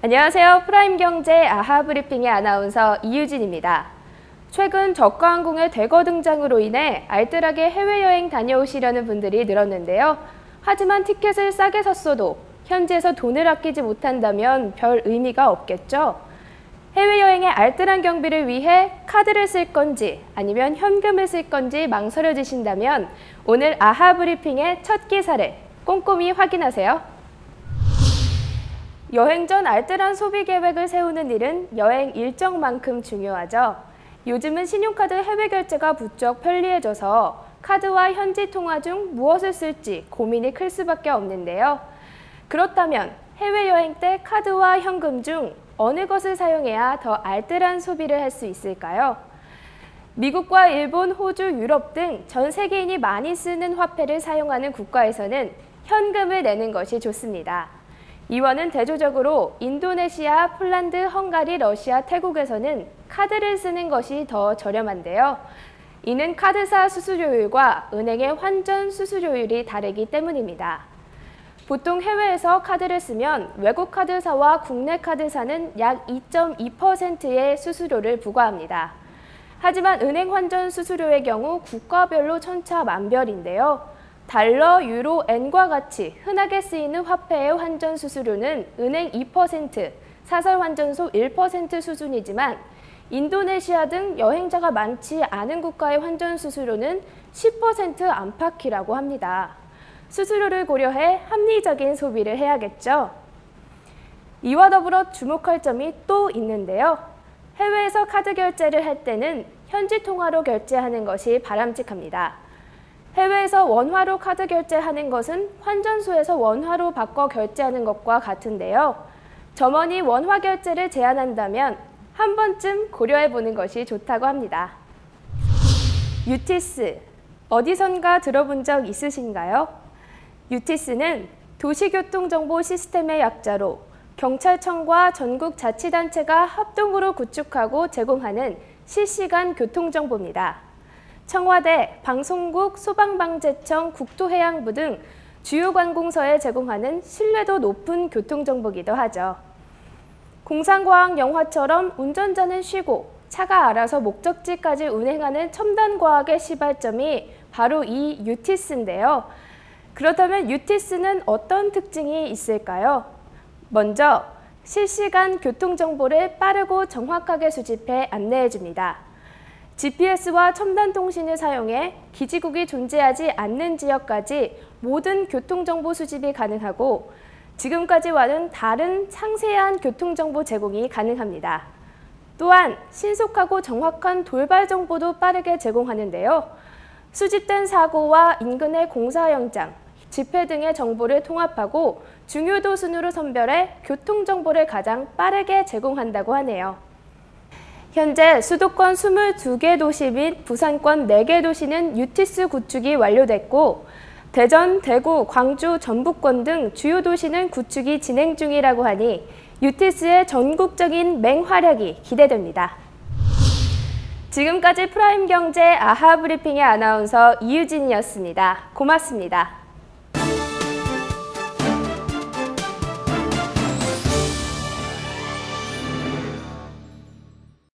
안녕하세요. 프라임경제 아하브리핑의 아나운서 이유진입니다. 최근 저가 항공의 대거 등장으로 인해 알뜰하게 해외여행 다녀오시려는 분들이 늘었는데요. 하지만 티켓을 싸게 샀어도 현지에서 돈을 아끼지 못한다면 별 의미가 없겠죠. 해외여행의 알뜰한 경비를 위해 카드를 쓸 건지 아니면 현금을 쓸 건지 망설여지신다면 오늘 아하브리핑의 첫 기사를 꼼꼼히 확인하세요. 여행 전 알뜰한 소비 계획을 세우는 일은 여행 일정만큼 중요하죠. 요즘은 신용카드 해외 결제가 부쩍 편리해져서 카드와 현지 통화 중 무엇을 쓸지 고민이 클 수밖에 없는데요. 그렇다면 해외여행 때 카드와 현금 중 어느 것을 사용해야 더 알뜰한 소비를 할 수 있을까요? 미국과 일본, 호주, 유럽 등 전 세계인이 많이 쓰는 화폐를 사용하는 국가에서는 현금을 내는 것이 좋습니다. 이원은 대조적으로 인도네시아, 폴란드, 헝가리, 러시아, 태국에서는 카드를 쓰는 것이 더 저렴한데요. 이는 카드사 수수료율과 은행의 환전 수수료율이 다르기 때문입니다. 보통 해외에서 카드를 쓰면 외국 카드사와 국내 카드사는 약 2.2%의 수수료를 부과합니다. 하지만 은행 환전 수수료의 경우 국가별로 천차만별인데요. 달러, 유로, 엔과 같이 흔하게 쓰이는 화폐의 환전 수수료는 은행 2%, 사설 환전소 1% 수준이지만 인도네시아 등 여행자가 많지 않은 국가의 환전 수수료는 10% 안팎이라고 합니다. 수수료를 고려해 합리적인 소비를 해야겠죠. 이와 더불어 주목할 점이 또 있는데요. 해외에서 카드 결제를 할 때는 현지 통화로 결제하는 것이 바람직합니다. 해외에서 원화로 카드 결제하는 것은 환전소에서 원화로 바꿔 결제하는 것과 같은데요. 점원이 원화 결제를 제한한다면 한 번쯤 고려해 보는 것이 좋다고 합니다. 유티스, 어디선가 들어본 적 있으신가요? 유티스는 도시교통정보 시스템의 약자로 경찰청과 전국 자치단체가 합동으로 구축하고 제공하는 실시간 교통정보입니다. 청와대, 방송국, 소방방재청, 국토해양부 등 주요 관공서에 제공하는 신뢰도 높은 교통정보기도 하죠. 공상과학 영화처럼 운전자는 쉬고 차가 알아서 목적지까지 운행하는 첨단과학의 시발점이 바로 이 유티스인데요. 그렇다면 유티스는 어떤 특징이 있을까요? 먼저 실시간 교통정보를 빠르고 정확하게 수집해 안내해 줍니다. GPS와 첨단 통신을 사용해 기지국이 존재하지 않는 지역까지 모든 교통정보 수집이 가능하고 지금까지와는 다른 상세한 교통정보 제공이 가능합니다. 또한 신속하고 정확한 돌발 정보도 빠르게 제공하는데요. 수집된 사고와 인근의 공사 영장, 집회 등의 정보를 통합하고 중요도 순으로 선별해 교통정보를 가장 빠르게 제공한다고 하네요. 현재 수도권 22개 도시 및 부산권 4개 도시는 유티스 구축이 완료됐고 대전, 대구, 광주, 전북권 등 주요 도시는 구축이 진행 중이라고 하니 유티스의 전국적인 맹활약이 기대됩니다. 지금까지 프라임 경제 아하 브리핑의 아나운서 이유진이었습니다. 고맙습니다.